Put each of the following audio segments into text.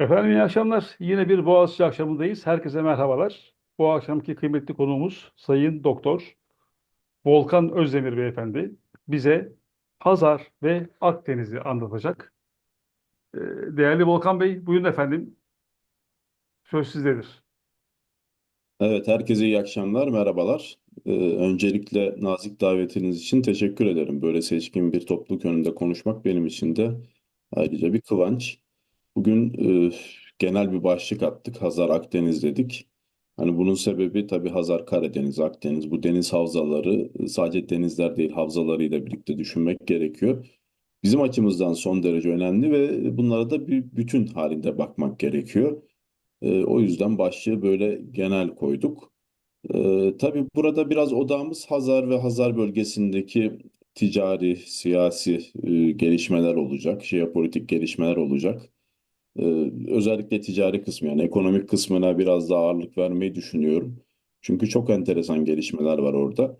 Efendim iyi akşamlar. Yine bir Boğaziçi akşamındayız. Herkese merhabalar. Bu akşamki kıymetli konuğumuz Sayın Doktor Volkan Özdemir Beyefendi bize Hazar ve Akdeniz'i anlatacak. Ee, Değerli Volkan Bey, buyurun efendim. Söz sizdedir. Evet, herkese iyi akşamlar, merhabalar. Ee, öncelikle nazik davetiniz için teşekkür ederim. Böyle seçkin bir topluluk önünde konuşmak benim için de ayrıca bir kıvanç. Bugün e, genel bir başlık attık, Hazar Akdeniz dedik. Hani bunun sebebi tabii Hazar Karadeniz, Akdeniz. Bu deniz havzaları sadece denizler değil, havzalarıyla birlikte düşünmek gerekiyor. Bizim açımızdan son derece önemli ve bunlara da bir bütün halinde bakmak gerekiyor. E, o yüzden başlığı böyle genel koyduk. E, tabii burada biraz odağımız Hazar ve Hazar bölgesindeki ticari, siyasi e, gelişmeler olacak, jeopolitik gelişmeler olacak. E, özellikle ticari kısmı yani ekonomik kısmına biraz daha ağırlık vermeyi düşünüyorum. Çünkü çok enteresan gelişmeler var orada.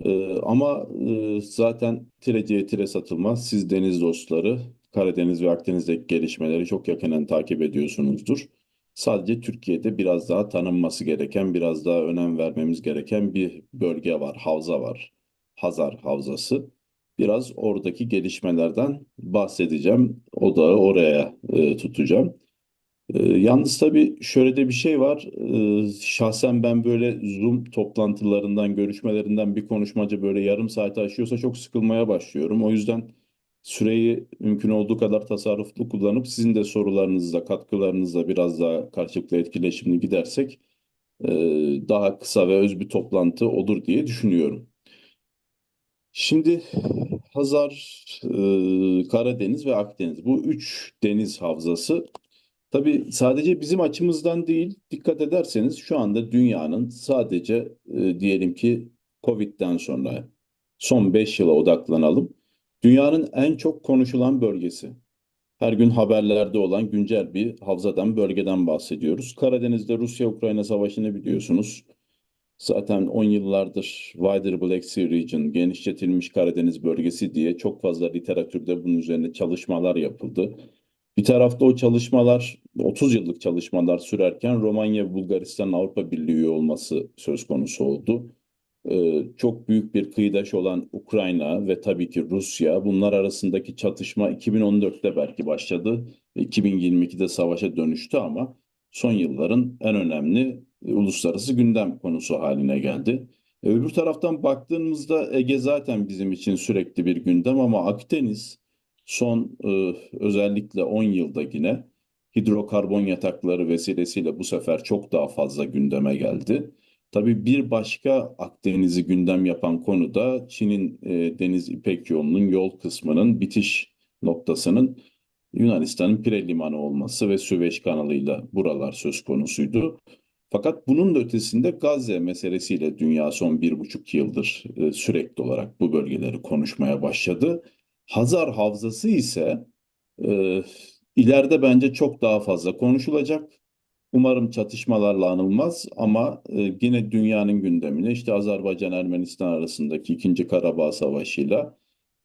Ee, ama e, zaten tireciye tire satılmaz. Siz deniz dostları Karadeniz ve Akdeniz'deki gelişmeleri çok yakinen takip ediyorsunuzdur. Sadece Türkiye'de biraz daha tanınması gereken, biraz daha önem vermemiz gereken bir bölge var, havza var. Hazar Havzası. Biraz oradaki gelişmelerden bahsedeceğim. Odağı oraya e, tutacağım. Ee, yalnız tabii şöyle de bir şey var. Ee, şahsen ben böyle Zoom toplantılarından, görüşmelerinden bir konuşmacı böyle yarım saati aşıyorsa çok sıkılmaya başlıyorum. O yüzden süreyi mümkün olduğu kadar tasarruflu kullanıp sizin de sorularınızla, katkılarınızla biraz daha karşılıklı etkileşimli gidersek e, daha kısa ve öz bir toplantı olur diye düşünüyorum. Şimdi Hazar, e, Karadeniz ve Akdeniz bu üç deniz havzası Tabii sadece bizim açımızdan değil, dikkat ederseniz şu anda dünyanın sadece e, diyelim ki Covid'den sonra son 5 yıla odaklanalım. Dünyanın en çok konuşulan bölgesi. Her gün haberlerde olan güncel bir havzadan, bölgeden bahsediyoruz. Karadeniz'de Rusya-Ukrayna savaşını biliyorsunuz. Zaten 10 yıllardır Wider Black Sea Region, genişletilmiş Karadeniz bölgesi diye çok fazla literatürde bunun üzerine çalışmalar yapıldı. Bir tarafta o çalışmalar 30 yıllık çalışmalar sürerken Romanya ve Bulgaristan Avrupa Birliği üye olması söz konusu oldu. Ee, çok büyük bir kıyıdaş olan Ukrayna ve tabii ki Rusya bunlar arasındaki çatışma 2014'te belki başladı. 2022'de savaşa dönüştü ama son yılların en önemli uluslararası gündem konusu haline geldi. E, öbür taraftan baktığımızda Ege zaten bizim için sürekli bir gündem ama Akdeniz son e, özellikle 10 yılda yine hidrokarbon yatakları vesilesiyle bu sefer çok daha fazla gündeme geldi. Tabii bir başka Akdeniz'i gündem yapan konu da Çin'in e, Deniz İpek Yolu'nun yol kısmının bitiş noktasının Yunanistan'ın Pire Limanı olması ve Süveyş kanalıyla buralar söz konusuydu. Fakat bunun da ötesinde Gazze meselesiyle dünya son bir buçuk yıldır e, sürekli olarak bu bölgeleri konuşmaya başladı. Hazar Havzası ise e, ileride bence çok daha fazla konuşulacak. Umarım çatışmalarla anılmaz ama e, yine dünyanın gündemine işte Azerbaycan-Ermenistan arasındaki ikinci Karabağ Savaşı'yla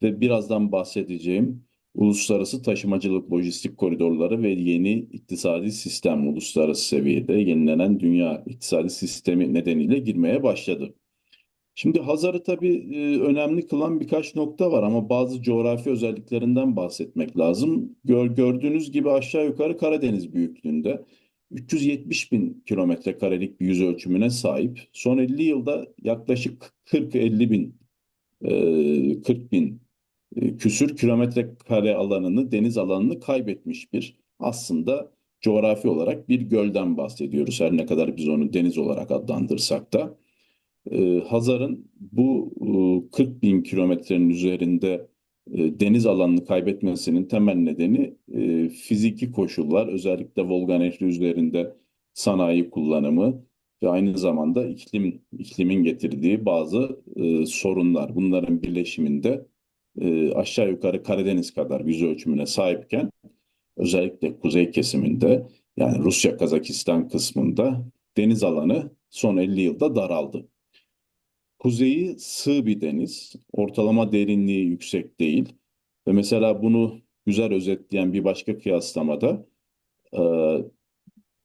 ve birazdan bahsedeceğim uluslararası taşımacılık lojistik koridorları ve yeni iktisadi sistem uluslararası seviyede yenilenen dünya iktisadi sistemi nedeniyle girmeye başladı. Şimdi Hazar'ı tabii e, önemli kılan birkaç nokta var ama bazı coğrafi özelliklerinden bahsetmek lazım. Gör, gördüğünüz gibi aşağı yukarı Karadeniz büyüklüğünde 370 bin kilometre karelik bir yüz ölçümüne sahip. Son 50 yılda yaklaşık 40-50 bin, e, 40 bin e, küsür kilometre kare alanını, deniz alanını kaybetmiş bir aslında coğrafi olarak bir gölden bahsediyoruz. Her ne kadar biz onu deniz olarak adlandırsak da. Ee, Hazar'ın bu e, 40 bin kilometrenin üzerinde e, deniz alanını kaybetmesinin temel nedeni e, fiziki koşullar, özellikle Volga Nehri üzerinde sanayi kullanımı ve aynı zamanda iklim iklimin getirdiği bazı e, sorunlar. Bunların birleşiminde e, aşağı yukarı Karadeniz kadar yüz ölçümüne sahipken özellikle kuzey kesiminde yani Rusya-Kazakistan kısmında deniz alanı son 50 yılda daraldı. Kuzeyi sığ bir deniz. Ortalama derinliği yüksek değil. Ve mesela bunu güzel özetleyen bir başka kıyaslamada e,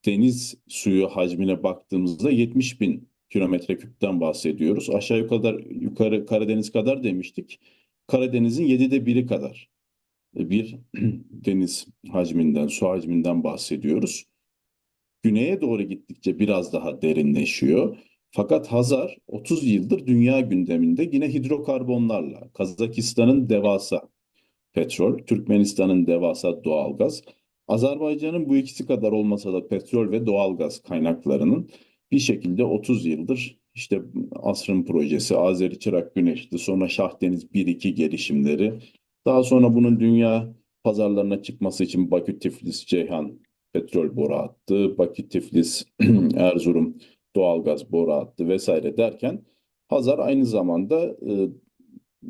deniz suyu hacmine baktığımızda 70 bin kilometre küpten bahsediyoruz. Aşağı yukarı, yukarı Karadeniz kadar demiştik. Karadeniz'in 7'de biri kadar bir deniz hacminden, su hacminden bahsediyoruz. Güneye doğru gittikçe biraz daha derinleşiyor. Fakat Hazar 30 yıldır dünya gündeminde yine hidrokarbonlarla, Kazakistan'ın devasa petrol, Türkmenistan'ın devasa doğalgaz, Azerbaycan'ın bu ikisi kadar olmasa da petrol ve doğalgaz kaynaklarının bir şekilde 30 yıldır işte asrın projesi, Azeri Çırak Güneşli, sonra Şahdeniz 1-2 gelişimleri, daha sonra bunun dünya pazarlarına çıkması için Bakü, Tiflis, Ceyhan petrol boru hattı, Bakü, Tiflis, Erzurum doğalgaz boru hattı vesaire derken Hazar aynı zamanda e,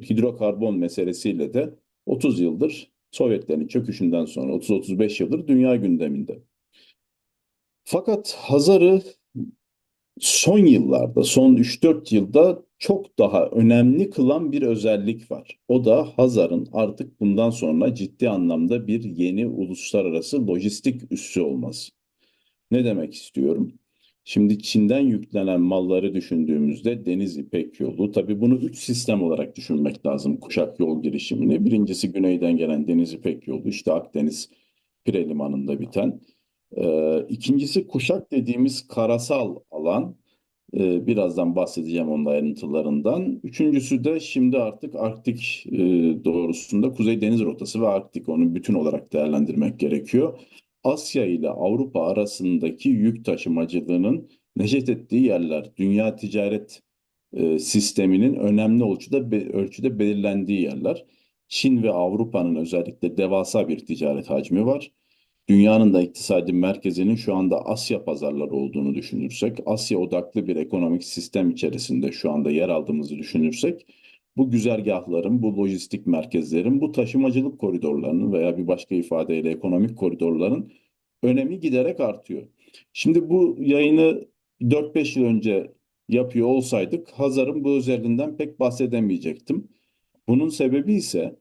hidrokarbon meselesiyle de 30 yıldır Sovyetlerin çöküşünden sonra 30-35 yıldır dünya gündeminde. Fakat Hazar'ı son yıllarda, son 3-4 yılda çok daha önemli kılan bir özellik var. O da Hazar'ın artık bundan sonra ciddi anlamda bir yeni uluslararası lojistik üssü olması. Ne demek istiyorum? Şimdi Çin'den yüklenen malları düşündüğümüzde Deniz İpek Yolu, tabii bunu üç sistem olarak düşünmek lazım kuşak yol girişimini. Birincisi güneyden gelen Deniz İpek Yolu, işte Akdeniz Pire Limanı'nda biten. Ee, ikincisi kuşak dediğimiz karasal alan. Ee, birazdan bahsedeceğim onun ayrıntılarından. Üçüncüsü de şimdi artık Arktik e, doğrusunda Kuzey Deniz Rotası ve Arktik onu bütün olarak değerlendirmek gerekiyor. Asya ile Avrupa arasındaki yük taşımacılığının neşet ettiği yerler, dünya ticaret e, sisteminin önemli ölçüde, be- ölçüde belirlendiği yerler. Çin ve Avrupa'nın özellikle devasa bir ticaret hacmi var. Dünyanın da iktisadi merkezinin şu anda Asya pazarları olduğunu düşünürsek, Asya odaklı bir ekonomik sistem içerisinde şu anda yer aldığımızı düşünürsek, bu güzergahların, bu lojistik merkezlerin, bu taşımacılık koridorlarının veya bir başka ifadeyle ekonomik koridorların önemi giderek artıyor. Şimdi bu yayını 4-5 yıl önce yapıyor olsaydık Hazar'ın bu özelliğinden pek bahsedemeyecektim. Bunun sebebi ise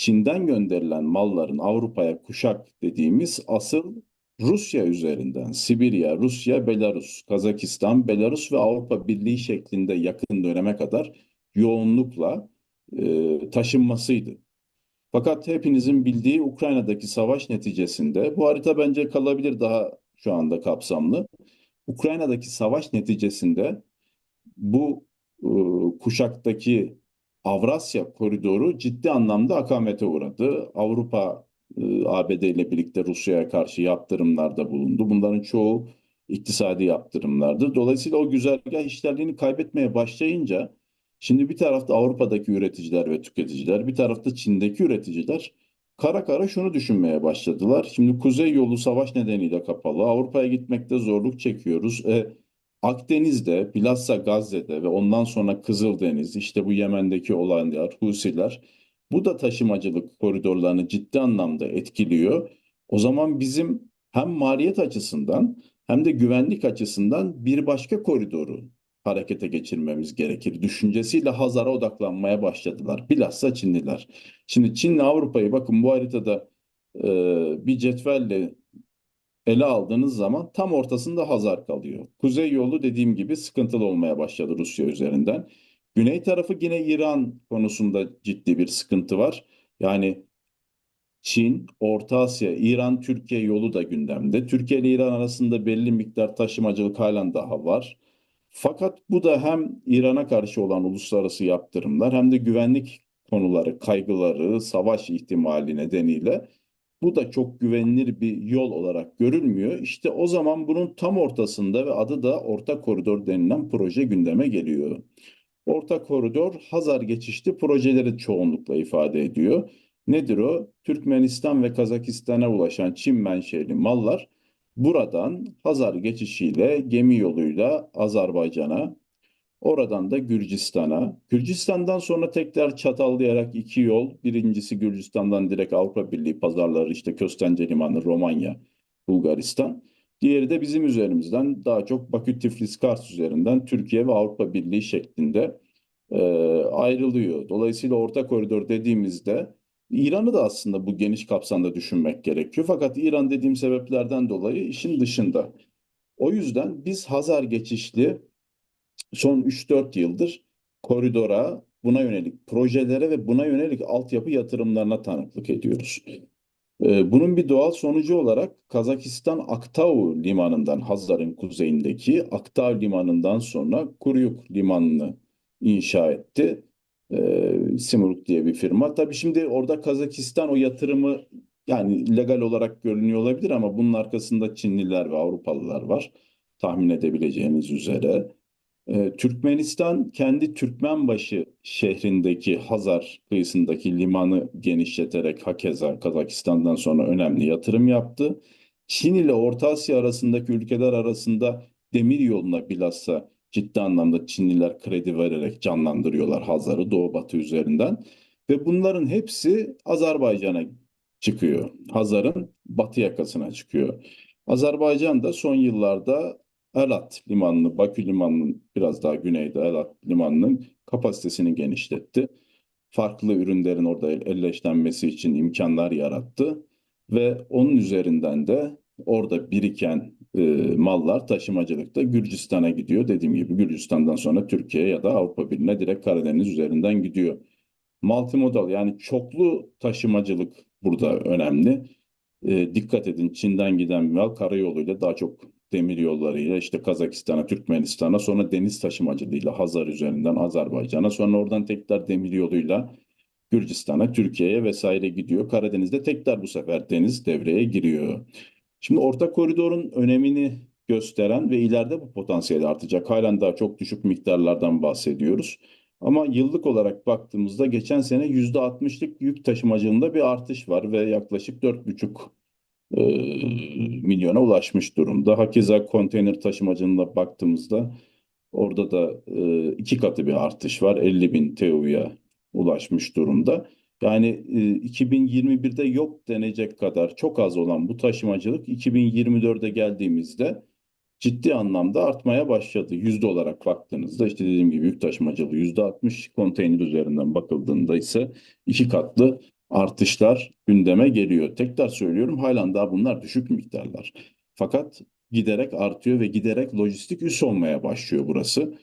Çin'den gönderilen malların Avrupa'ya kuşak dediğimiz asıl Rusya üzerinden Sibirya, Rusya, Belarus, Kazakistan, Belarus ve Avrupa Birliği şeklinde yakın döneme kadar yoğunlukla e, taşınmasıydı. Fakat hepinizin bildiği Ukrayna'daki savaş neticesinde bu harita bence kalabilir daha şu anda kapsamlı. Ukrayna'daki savaş neticesinde bu e, kuşaktaki Avrasya koridoru ciddi anlamda akamete uğradı. Avrupa e, ABD ile birlikte Rusya'ya karşı yaptırımlarda bulundu. Bunların çoğu iktisadi yaptırımlardı. Dolayısıyla o güzergah işlerliğini kaybetmeye başlayınca şimdi bir tarafta Avrupa'daki üreticiler ve tüketiciler, bir tarafta Çin'deki üreticiler kara kara şunu düşünmeye başladılar. Şimdi Kuzey yolu savaş nedeniyle kapalı. Avrupa'ya gitmekte zorluk çekiyoruz. E, Akdeniz'de, bilhassa Gazze'de ve ondan sonra Kızıldeniz, işte bu Yemen'deki olaylar, Husiler, bu da taşımacılık koridorlarını ciddi anlamda etkiliyor. O zaman bizim hem maliyet açısından hem de güvenlik açısından bir başka koridoru harekete geçirmemiz gerekir. Düşüncesiyle Hazar'a odaklanmaya başladılar. Bilhassa Çinliler. Şimdi Çin'le Avrupa'yı bakın bu haritada e, bir cetvelle ele aldığınız zaman tam ortasında Hazar kalıyor. Kuzey yolu dediğim gibi sıkıntılı olmaya başladı Rusya üzerinden. Güney tarafı yine İran konusunda ciddi bir sıkıntı var. Yani Çin, Orta Asya, İran, Türkiye yolu da gündemde. Türkiye ile İran arasında belli miktar taşımacılık halen daha var. Fakat bu da hem İran'a karşı olan uluslararası yaptırımlar hem de güvenlik konuları, kaygıları, savaş ihtimali nedeniyle bu da çok güvenilir bir yol olarak görülmüyor. İşte o zaman bunun tam ortasında ve adı da Orta Koridor denilen proje gündeme geliyor. Orta Koridor Hazar geçişli projeleri çoğunlukla ifade ediyor. Nedir o? Türkmenistan ve Kazakistan'a ulaşan Çin menşeli mallar buradan Hazar geçişiyle gemi yoluyla Azerbaycan'a, oradan da Gürcistan'a. Gürcistan'dan sonra tekrar çatallayarak iki yol. Birincisi Gürcistan'dan direkt Avrupa Birliği pazarları işte Köstence Limanı, Romanya, Bulgaristan. Diğeri de bizim üzerimizden daha çok Bakü, Tiflis, Kars üzerinden Türkiye ve Avrupa Birliği şeklinde e, ayrılıyor. Dolayısıyla orta koridor dediğimizde İran'ı da aslında bu geniş kapsamda düşünmek gerekiyor. Fakat İran dediğim sebeplerden dolayı işin dışında. O yüzden biz Hazar geçişli son 3-4 yıldır koridora, buna yönelik projelere ve buna yönelik altyapı yatırımlarına tanıklık ediyoruz. Ee, Bunun bir doğal sonucu olarak Kazakistan Aktau limanından Hazar'ın kuzeyindeki Aktau limanından sonra Kuryuk limanını inşa etti. Ee, Simurg diye bir firma. Tabii şimdi orada Kazakistan o yatırımı yani legal olarak görünüyor olabilir ama bunun arkasında Çinliler ve Avrupalılar var. Tahmin edebileceğiniz üzere. Ee, Türkmenistan kendi Türkmenbaşı şehrindeki Hazar kıyısındaki limanı genişleterek hakeza Kazakistan'dan sonra önemli yatırım yaptı. Çin ile Orta Asya arasındaki ülkeler arasında demir yoluna bilhassa ciddi anlamda Çinliler kredi vererek canlandırıyorlar Hazar'ı Doğu Batı üzerinden. Ve bunların hepsi Azerbaycan'a çıkıyor. Hazar'ın batı yakasına çıkıyor. Azerbaycan da son yıllarda Elat limanını, Bakü limanının biraz daha güneyde Elat limanının kapasitesini genişletti. Farklı ürünlerin orada elleşlenmesi için imkanlar yarattı ve onun üzerinden de orada biriken e, mallar taşımacılıkta Gürcistan'a gidiyor. Dediğim gibi Gürcistan'dan sonra Türkiye ya da Avrupa Birliği'ne direkt Karadeniz üzerinden gidiyor. Multimodal yani çoklu taşımacılık burada önemli. E, dikkat edin Çin'den giden mal karayoluyla daha çok demir yollarıyla işte Kazakistan'a, Türkmenistan'a sonra deniz taşımacılığıyla Hazar üzerinden Azerbaycan'a sonra oradan tekrar demir yoluyla Gürcistan'a, Türkiye'ye vesaire gidiyor. Karadeniz'de tekrar bu sefer deniz devreye giriyor. Şimdi orta koridorun önemini gösteren ve ileride bu potansiyel artacak. Halen daha çok düşük miktarlardan bahsediyoruz. Ama yıllık olarak baktığımızda geçen sene %60'lık yük taşımacılığında bir artış var ve yaklaşık 4,5 e, milyona ulaşmış durumda. Hakeza konteyner taşımacılığına baktığımızda orada da e, iki katı bir artış var. 50 bin TEU'ya ulaşmış durumda. Yani e, 2021'de yok denecek kadar çok az olan bu taşımacılık 2024'e geldiğimizde ciddi anlamda artmaya başladı. Yüzde olarak baktığınızda işte dediğim gibi yük taşımacılığı yüzde 60 konteyner üzerinden bakıldığında ise iki katlı artışlar gündeme geliyor. Tekrar söylüyorum halen daha bunlar düşük miktarlar. Fakat giderek artıyor ve giderek lojistik üs olmaya başlıyor burası.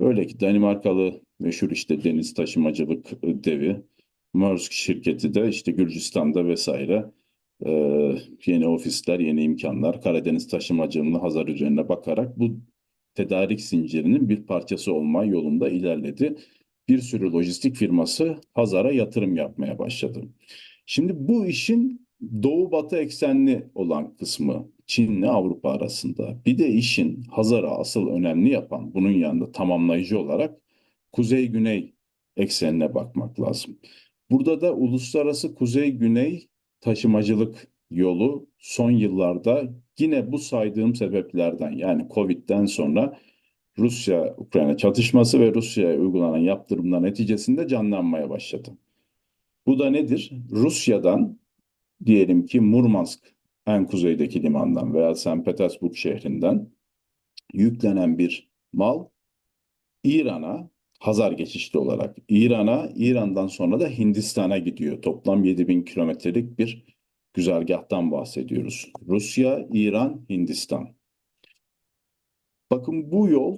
Öyle ki Danimarkalı meşhur işte deniz taşımacılık devi Maersk şirketi de işte Gürcistan'da vesaire e, yeni ofisler, yeni imkanlar, Karadeniz taşımacılığını Hazar üzerine bakarak bu tedarik zincirinin bir parçası olma yolunda ilerledi. Bir sürü lojistik firması Hazar'a yatırım yapmaya başladı. Şimdi bu işin doğu batı eksenli olan kısmı Çin'le Avrupa arasında. Bir de işin Hazar'a asıl önemli yapan bunun yanında tamamlayıcı olarak kuzey-güney eksenine bakmak lazım. Burada da uluslararası kuzey-güney taşımacılık yolu son yıllarda yine bu saydığım sebeplerden yani Covid'den sonra Rusya-Ukrayna çatışması ve Rusya'ya uygulanan yaptırımlar neticesinde canlanmaya başladı. Bu da nedir? Rusya'dan diyelim ki Murmansk en kuzeydeki limandan veya St. Petersburg şehrinden yüklenen bir mal İran'a Hazar geçişli olarak İran'a, İran'dan sonra da Hindistan'a gidiyor. Toplam 7000 kilometrelik bir güzergahtan bahsediyoruz. Rusya, İran, Hindistan. Bakın bu yol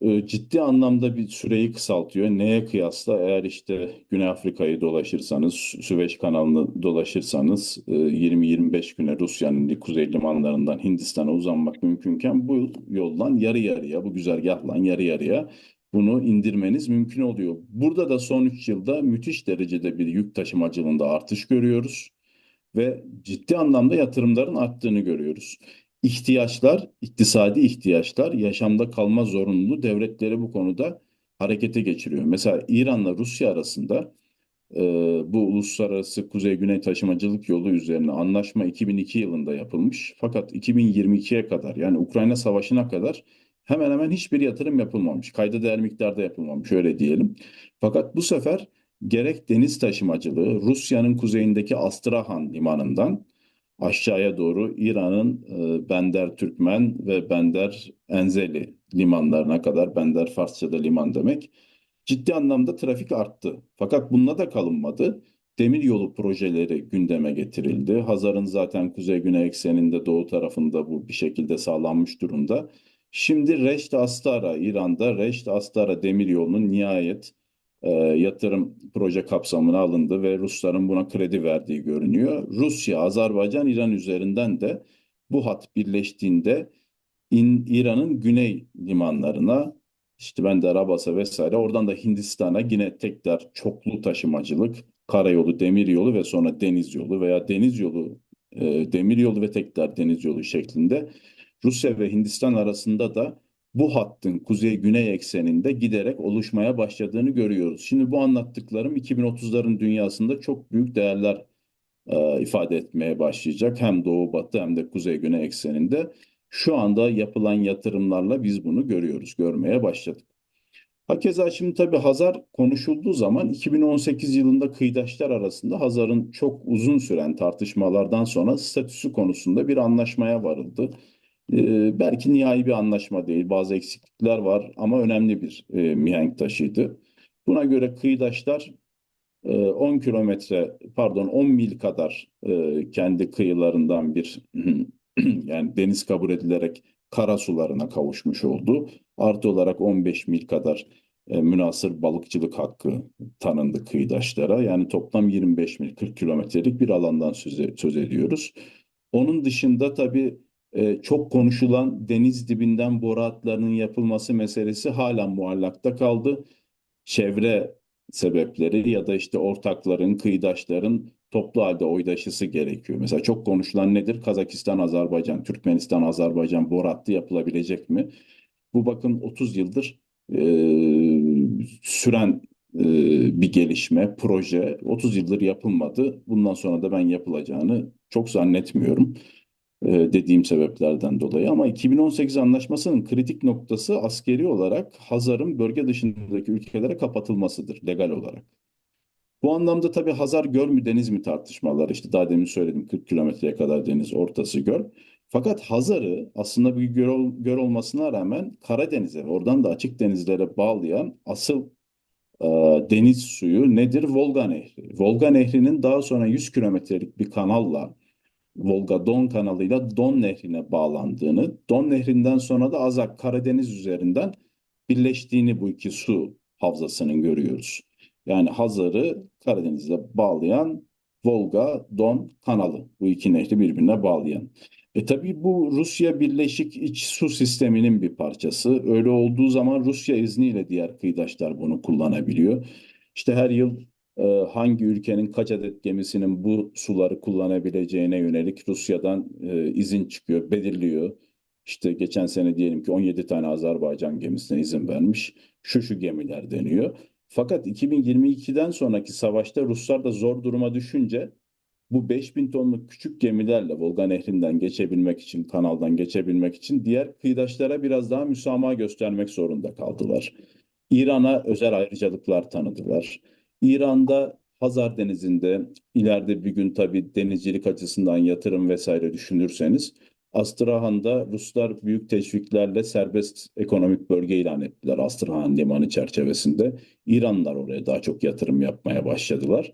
e, ciddi anlamda bir süreyi kısaltıyor. Neye kıyasla? Eğer işte Güney Afrika'yı dolaşırsanız, Süveyş kanalını dolaşırsanız e, 20-25 güne Rusya'nın kuzey limanlarından Hindistan'a uzanmak mümkünken bu yoldan yarı yarıya, bu güzergahla yarı yarıya bunu indirmeniz mümkün oluyor. Burada da son 3 yılda müthiş derecede bir yük taşımacılığında artış görüyoruz ve ciddi anlamda yatırımların arttığını görüyoruz. İhtiyaçlar, iktisadi ihtiyaçlar, yaşamda kalma zorunluluğu devletleri bu konuda harekete geçiriyor. Mesela İran'la Rusya arasında e, bu uluslararası kuzey-güney taşımacılık yolu üzerine anlaşma 2002 yılında yapılmış. Fakat 2022'ye kadar yani Ukrayna Savaşı'na kadar hemen hemen hiçbir yatırım yapılmamış. Kayda değer miktarda yapılmamış öyle diyelim. Fakat bu sefer gerek deniz taşımacılığı Rusya'nın kuzeyindeki Astrahan limanından aşağıya doğru İran'ın e, Bender Türkmen ve Bender Enzeli limanlarına kadar Bender Farsça'da liman demek ciddi anlamda trafik arttı. Fakat bununla da kalınmadı. demiryolu projeleri gündeme getirildi. Hazar'ın zaten kuzey-güney ekseninde doğu tarafında bu bir şekilde sağlanmış durumda. Şimdi Reşt Astara, İran'da Reşt Astara demiryolunun nihayet e, yatırım proje kapsamına alındı ve Rusların buna kredi verdiği görünüyor. Rusya, Azerbaycan, İran üzerinden de bu hat birleştiğinde İn- İran'ın güney limanlarına işte ben de Arabas'a vesaire oradan da Hindistan'a yine tekrar çoklu taşımacılık, karayolu, demiryolu ve sonra deniz yolu veya deniz yolu, e, demiryolu ve tekrar deniz yolu şeklinde Rusya ve Hindistan arasında da bu hattın kuzey-güney ekseninde giderek oluşmaya başladığını görüyoruz. Şimdi bu anlattıklarım 2030'ların dünyasında çok büyük değerler e, ifade etmeye başlayacak. Hem doğu batı hem de kuzey-güney ekseninde. Şu anda yapılan yatırımlarla biz bunu görüyoruz, görmeye başladık. Hakeza şimdi tabii Hazar konuşulduğu zaman 2018 yılında kıyıdaşlar arasında Hazar'ın çok uzun süren tartışmalardan sonra statüsü konusunda bir anlaşmaya varıldı. Ee, belki nihai bir anlaşma değil, bazı eksiklikler var ama önemli bir e, mihenk taşıydı. Buna göre kıyıdaşlar e, 10 kilometre, pardon 10 mil kadar e, kendi kıyılarından bir yani deniz kabul edilerek kara sularına kavuşmuş oldu. Artı olarak 15 mil kadar e, münasır balıkçılık hakkı tanındı kıyıdaşlara. Yani toplam 25 mil 40 kilometrelik bir alandan söz, söz ediyoruz. Onun dışında tabii e, çok konuşulan deniz dibinden boru hatlarının yapılması meselesi hala muallakta kaldı. Çevre sebepleri ya da işte ortakların, kıyıdaşların toplu halde oydaşısı gerekiyor. Mesela çok konuşulan nedir? Kazakistan, Azerbaycan, Türkmenistan, Azerbaycan boru hattı yapılabilecek mi? Bu bakın 30 yıldır e, süren e, bir gelişme, proje 30 yıldır yapılmadı. Bundan sonra da ben yapılacağını çok zannetmiyorum dediğim sebeplerden dolayı. Ama 2018 anlaşmasının kritik noktası askeri olarak Hazar'ın bölge dışındaki ülkelere kapatılmasıdır legal olarak. Bu anlamda tabii Hazar göl mü deniz mi tartışmaları işte daha demin söyledim 40 kilometreye kadar deniz ortası göl. Fakat Hazar'ı aslında bir göl, göl olmasına rağmen Karadeniz'e oradan da açık denizlere bağlayan asıl e, deniz suyu nedir? Volga Nehri. Volga Nehri'nin daha sonra 100 kilometrelik bir kanalla Volga-Don kanalıyla Don Nehri'ne bağlandığını, Don Nehri'nden sonra da Azak Karadeniz üzerinden birleştiğini bu iki su havzasının görüyoruz. Yani Hazar'ı Karadeniz'e bağlayan Volga-Don kanalı. Bu iki nehri birbirine bağlayan. E tabii bu Rusya Birleşik İç Su Sistemi'nin bir parçası. Öyle olduğu zaman Rusya izniyle diğer kıyıdaşlar bunu kullanabiliyor. İşte her yıl hangi ülkenin kaç adet gemisinin bu suları kullanabileceğine yönelik Rusya'dan e, izin çıkıyor, belirliyor. İşte geçen sene diyelim ki 17 tane Azerbaycan gemisine izin vermiş. Şu şu gemiler deniyor. Fakat 2022'den sonraki savaşta Ruslar da zor duruma düşünce bu 5000 tonluk küçük gemilerle Volga Nehri'nden geçebilmek için, kanaldan geçebilmek için diğer kıyıdaşlara biraz daha müsamaha göstermek zorunda kaldılar. İran'a özel ayrıcalıklar tanıdılar. İran'da Hazar Denizi'nde ileride bir gün tabii denizcilik açısından yatırım vesaire düşünürseniz Astrahan'da Ruslar büyük teşviklerle serbest ekonomik bölge ilan ettiler Astrahan limanı çerçevesinde. İranlılar oraya daha çok yatırım yapmaya başladılar.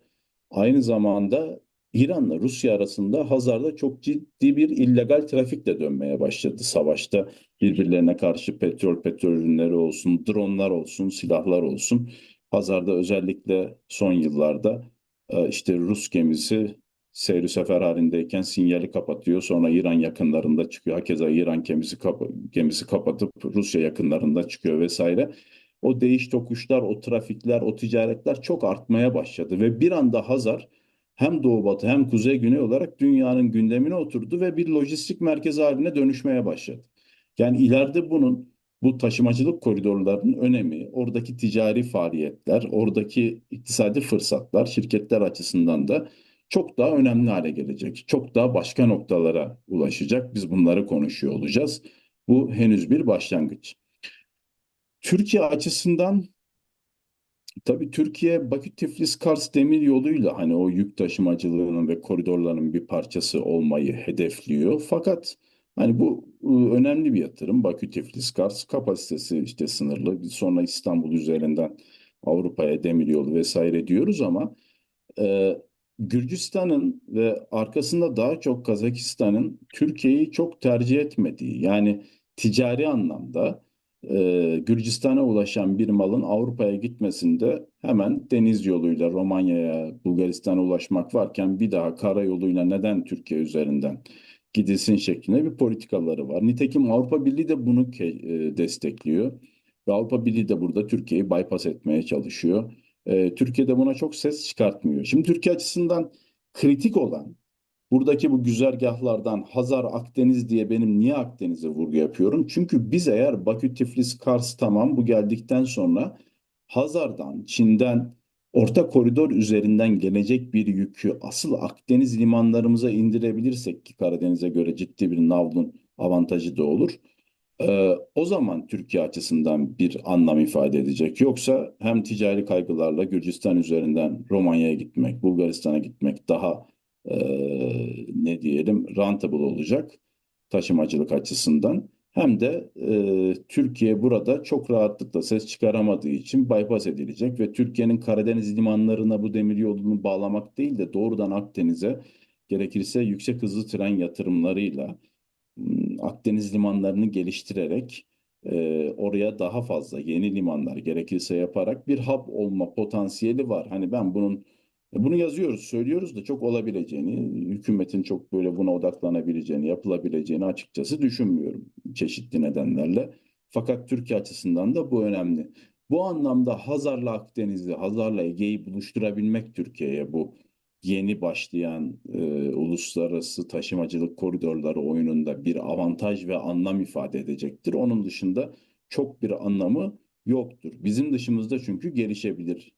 Aynı zamanda İran'la Rusya arasında Hazar'da çok ciddi bir illegal trafik de dönmeye başladı savaşta. Birbirlerine karşı petrol, petrol ürünleri olsun, dronlar olsun, silahlar olsun. Hazar'da özellikle son yıllarda e, işte Rus gemisi seyri sefer halindeyken sinyali kapatıyor. Sonra İran yakınlarında çıkıyor. Hakeza İran gemisi, kap gemisi kapatıp Rusya yakınlarında çıkıyor vesaire. O değiş tokuşlar, o trafikler, o ticaretler çok artmaya başladı ve bir anda Hazar hem doğu batı hem kuzey güney olarak dünyanın gündemine oturdu ve bir lojistik merkezi haline dönüşmeye başladı. Yani ileride bunun bu taşımacılık koridorlarının önemi, oradaki ticari faaliyetler, oradaki iktisadi fırsatlar şirketler açısından da çok daha önemli hale gelecek. Çok daha başka noktalara ulaşacak. Biz bunları konuşuyor olacağız. Bu henüz bir başlangıç. Türkiye açısından tabii Türkiye Bakü Tiflis Kars demir yoluyla hani o yük taşımacılığının ve koridorların bir parçası olmayı hedefliyor. Fakat hani bu önemli bir yatırım. Bakü Tiflis Kars kapasitesi işte sınırlı. Sonra İstanbul üzerinden Avrupa'ya demir yolu vesaire diyoruz ama e, Gürcistan'ın ve arkasında daha çok Kazakistan'ın Türkiye'yi çok tercih etmediği yani ticari anlamda e, Gürcistan'a ulaşan bir malın Avrupa'ya gitmesinde hemen deniz yoluyla Romanya'ya, Bulgaristan'a ulaşmak varken bir daha karayoluyla neden Türkiye üzerinden gidilsin şeklinde bir politikaları var. Nitekim Avrupa Birliği de bunu e, destekliyor. Ve Avrupa Birliği de burada Türkiye'yi bypass etmeye çalışıyor. E, Türkiye de buna çok ses çıkartmıyor. Şimdi Türkiye açısından kritik olan buradaki bu güzergahlardan Hazar, Akdeniz diye benim niye Akdeniz'e vurgu yapıyorum? Çünkü biz eğer Bakü, Tiflis, Kars tamam bu geldikten sonra Hazar'dan, Çin'den orta koridor üzerinden gelecek bir yükü asıl Akdeniz limanlarımıza indirebilirsek ki Karadeniz'e göre ciddi bir navlun avantajı da olur. Ee, o zaman Türkiye açısından bir anlam ifade edecek. Yoksa hem ticari kaygılarla Gürcistan üzerinden Romanya'ya gitmek, Bulgaristan'a gitmek daha e, ne diyelim rentable olacak taşımacılık açısından. Hem de e, Türkiye burada çok rahatlıkla ses çıkaramadığı için bypass edilecek ve Türkiye'nin Karadeniz limanlarına bu demir yolunu bağlamak değil de doğrudan Akdeniz'e gerekirse yüksek hızlı tren yatırımlarıyla Akdeniz limanlarını geliştirerek e, oraya daha fazla yeni limanlar gerekirse yaparak bir hub olma potansiyeli var. Hani ben bunun bunu yazıyoruz, söylüyoruz da çok olabileceğini, hükümetin çok böyle buna odaklanabileceğini, yapılabileceğini açıkçası düşünmüyorum çeşitli nedenlerle. Fakat Türkiye açısından da bu önemli. Bu anlamda Hazar'la Akdeniz'i, Hazar'la Ege'yi buluşturabilmek Türkiye'ye bu yeni başlayan e, uluslararası taşımacılık koridorları oyununda bir avantaj ve anlam ifade edecektir. Onun dışında çok bir anlamı yoktur. Bizim dışımızda çünkü gelişebilir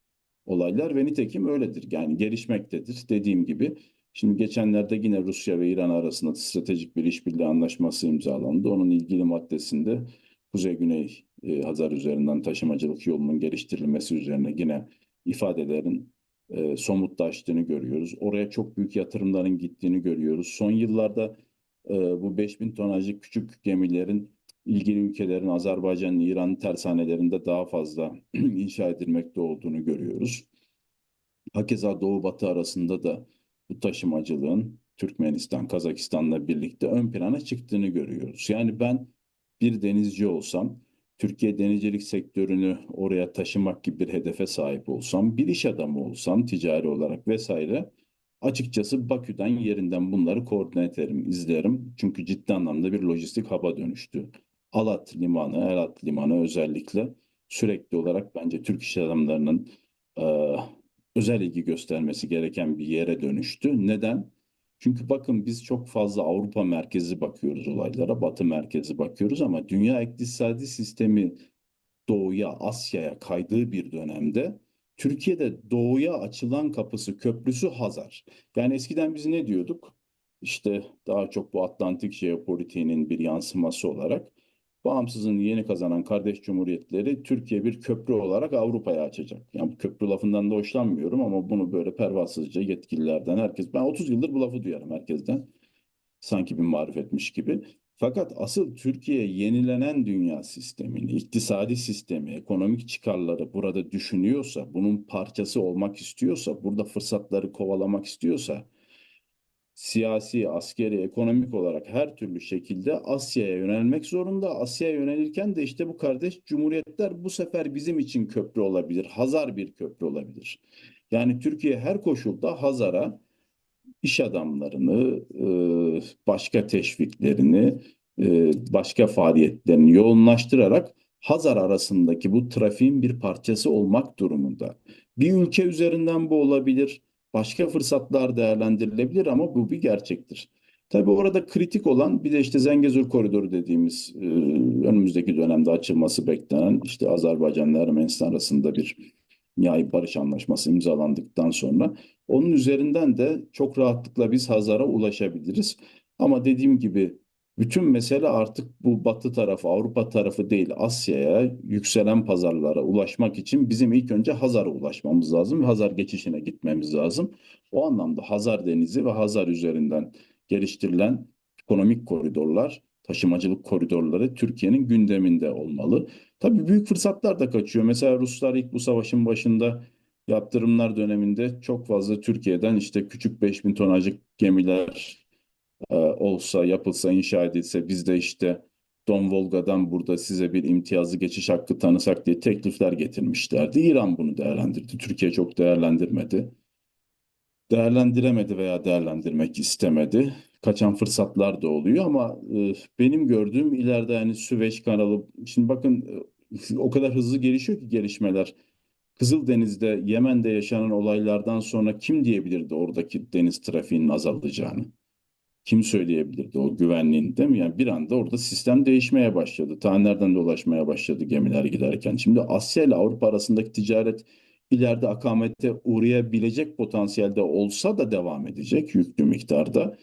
olaylar ve nitekim öyledir. Yani gelişmektedir. Dediğim gibi şimdi geçenlerde yine Rusya ve İran arasında stratejik bir işbirliği anlaşması imzalandı. Onun ilgili maddesinde Kuzey-Güney e, Hazar üzerinden taşımacılık yolunun geliştirilmesi üzerine yine ifadelerin e, somutlaştığını görüyoruz. Oraya çok büyük yatırımların gittiğini görüyoruz. Son yıllarda e, bu 5000 tonajlık küçük gemilerin ilgili ülkelerin Azerbaycan, İran tersanelerinde daha fazla inşa edilmekte olduğunu görüyoruz. Hakeza Doğu Batı arasında da bu taşımacılığın Türkmenistan, Kazakistan'la birlikte ön plana çıktığını görüyoruz. Yani ben bir denizci olsam, Türkiye denizcilik sektörünü oraya taşımak gibi bir hedefe sahip olsam, bir iş adamı olsam ticari olarak vesaire açıkçası Bakü'den yerinden bunları koordine ederim, izlerim. Çünkü ciddi anlamda bir lojistik haba dönüştü. Alat Limanı, Elat Limanı özellikle sürekli olarak bence Türk iş adamlarının e, özel ilgi göstermesi gereken bir yere dönüştü. Neden? Çünkü bakın biz çok fazla Avrupa merkezi bakıyoruz olaylara, Batı merkezi bakıyoruz ama dünya iktisadi sistemi doğuya, Asya'ya kaydığı bir dönemde Türkiye'de doğuya açılan kapısı, köprüsü Hazar. Yani eskiden biz ne diyorduk? İşte daha çok bu Atlantik jeopolitiğinin bir yansıması olarak bağımsızlığını yeni kazanan kardeş cumhuriyetleri Türkiye bir köprü olarak Avrupa'ya açacak. Yani köprü lafından da hoşlanmıyorum ama bunu böyle pervasızca yetkililerden herkes, ben 30 yıldır bu lafı duyarım herkesten. Sanki bir marifetmiş gibi. Fakat asıl Türkiye yenilenen dünya sistemini, iktisadi sistemi, ekonomik çıkarları burada düşünüyorsa, bunun parçası olmak istiyorsa, burada fırsatları kovalamak istiyorsa, siyasi, askeri, ekonomik olarak her türlü şekilde Asya'ya yönelmek zorunda. Asya'ya yönelirken de işte bu kardeş cumhuriyetler bu sefer bizim için köprü olabilir. Hazar bir köprü olabilir. Yani Türkiye her koşulda Hazar'a iş adamlarını, e, başka teşviklerini, e, başka faaliyetlerini yoğunlaştırarak Hazar arasındaki bu trafiğin bir parçası olmak durumunda. Bir ülke üzerinden bu olabilir. Başka fırsatlar değerlendirilebilir ama bu bir gerçektir. Tabii orada kritik olan bir de işte Zengezur Koridoru dediğimiz e, önümüzdeki dönemde açılması beklenen işte Azerbaycan ile Ermenistan arasında bir nihai barış anlaşması imzalandıktan sonra onun üzerinden de çok rahatlıkla biz Hazar'a ulaşabiliriz. Ama dediğim gibi bütün mesele artık bu batı tarafı, Avrupa tarafı değil, Asya'ya, yükselen pazarlara ulaşmak için bizim ilk önce Hazar'a ulaşmamız lazım Hazar geçişine gitmemiz lazım. O anlamda Hazar Denizi ve Hazar üzerinden geliştirilen ekonomik koridorlar, taşımacılık koridorları Türkiye'nin gündeminde olmalı. Tabii büyük fırsatlar da kaçıyor. Mesela Ruslar ilk bu savaşın başında Yaptırımlar döneminde çok fazla Türkiye'den işte küçük 5000 tonajlık gemiler olsa, yapılsa, inşa edilse biz de işte Don Volga'dan burada size bir imtiyazlı geçiş hakkı tanısak diye teklifler getirmişlerdi. İran bunu değerlendirdi. Türkiye çok değerlendirmedi. Değerlendiremedi veya değerlendirmek istemedi. Kaçan fırsatlar da oluyor ama e, benim gördüğüm ileride yani Süveyş kanalı şimdi bakın e, o kadar hızlı gelişiyor ki gelişmeler. Kızıldeniz'de, Yemen'de yaşanan olaylardan sonra kim diyebilirdi oradaki deniz trafiğinin azalacağını? Kim söyleyebilirdi o güvenliğin değil mi? Yani bir anda orada sistem değişmeye başladı. Ta nereden dolaşmaya başladı gemiler giderken. Şimdi Asya ile Avrupa arasındaki ticaret ileride akamete uğrayabilecek potansiyelde olsa da devam edecek yüklü miktarda.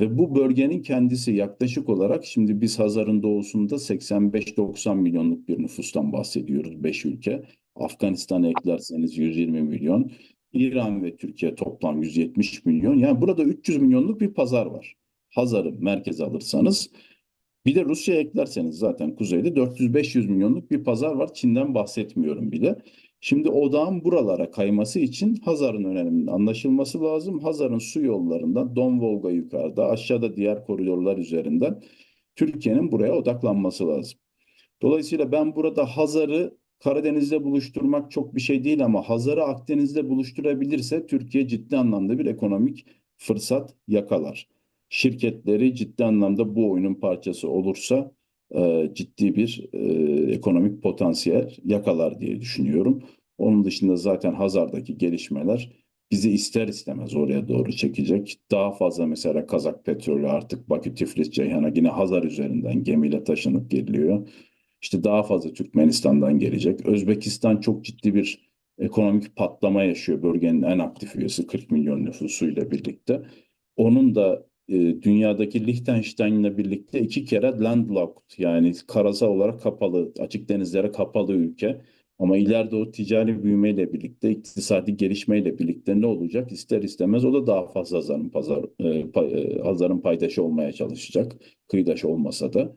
Ve bu bölgenin kendisi yaklaşık olarak şimdi biz Hazar'ın doğusunda 85-90 milyonluk bir nüfustan bahsediyoruz 5 ülke. Afganistan'a eklerseniz 120 milyon. İran ve Türkiye toplam 170 milyon. Yani burada 300 milyonluk bir pazar var. Hazar'ı merkeze alırsanız bir de Rusya'ya eklerseniz zaten kuzeyde 400-500 milyonluk bir pazar var. Çin'den bahsetmiyorum bile. Şimdi odağın buralara kayması için Hazar'ın öneminin anlaşılması lazım. Hazar'ın su yollarından Don Volga yukarıda, aşağıda diğer koridorlar üzerinden Türkiye'nin buraya odaklanması lazım. Dolayısıyla ben burada Hazar'ı Karadeniz'de buluşturmak çok bir şey değil ama Hazar'ı Akdeniz'de buluşturabilirse Türkiye ciddi anlamda bir ekonomik fırsat yakalar. Şirketleri ciddi anlamda bu oyunun parçası olursa e, ciddi bir e, ekonomik potansiyel yakalar diye düşünüyorum. Onun dışında zaten Hazar'daki gelişmeler bizi ister istemez oraya doğru çekecek. Daha fazla mesela Kazak petrolü artık Bakü, Tiflis, Ceyhan'a yine Hazar üzerinden gemiyle taşınıp geliyor. İşte daha fazla Türkmenistan'dan gelecek. Özbekistan çok ciddi bir ekonomik patlama yaşıyor. Bölgenin en aktif üyesi 40 milyon nüfusuyla birlikte. Onun da e, dünyadaki Liechtenstein'le birlikte iki kere landlocked yani karasal olarak kapalı, açık denizlere kapalı ülke. Ama ileride o ticari büyümeyle birlikte, iktisadi gelişmeyle birlikte ne olacak? İster istemez o da daha fazla Hazar'ın pazar, e, pay, e, paydaşı olmaya çalışacak. Kıyıdaşı olmasa da.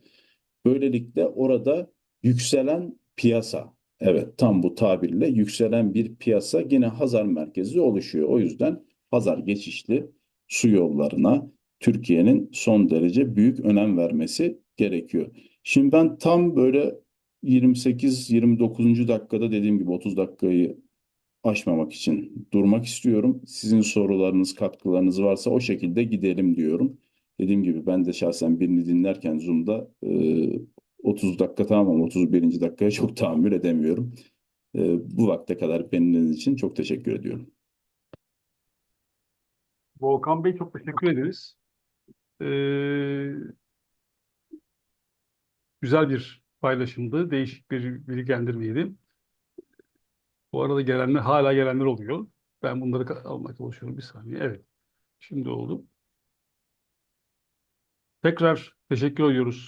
Böylelikle orada yükselen piyasa, evet tam bu tabirle yükselen bir piyasa yine Hazar merkezi oluşuyor. O yüzden Hazar geçişli su yollarına Türkiye'nin son derece büyük önem vermesi gerekiyor. Şimdi ben tam böyle 28-29. dakikada dediğim gibi 30 dakikayı aşmamak için durmak istiyorum. Sizin sorularınız, katkılarınız varsa o şekilde gidelim diyorum. Dediğim gibi ben de şahsen birini dinlerken Zoom'da e, 30 dakika tamam ama 31. dakikaya çok tahammül edemiyorum. E, bu vakte kadar benimle için çok teşekkür ediyorum. Volkan Bey çok teşekkür ederiz. Ee, güzel bir paylaşımdı. Değişik bir bilgilendirmeydi. Bu arada gelenler, hala gelenler oluyor. Ben bunları almaya çalışıyorum. Bir saniye. Evet. Şimdi oldu. Tekrar teşekkür ediyoruz.